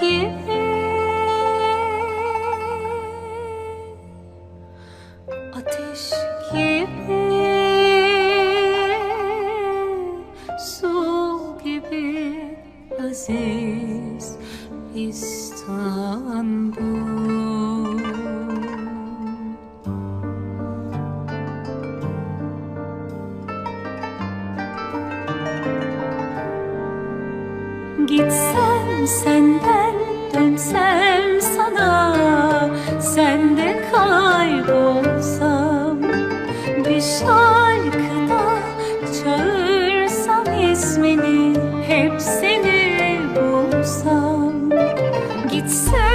gibi. Ateş gibi. Su gibi. Aziz İstanbul. Gitsem senden dönsem sana Sen de kaybolsam. Bir şarkıda çağırsam ismini Hep seni bulsam. Gitsem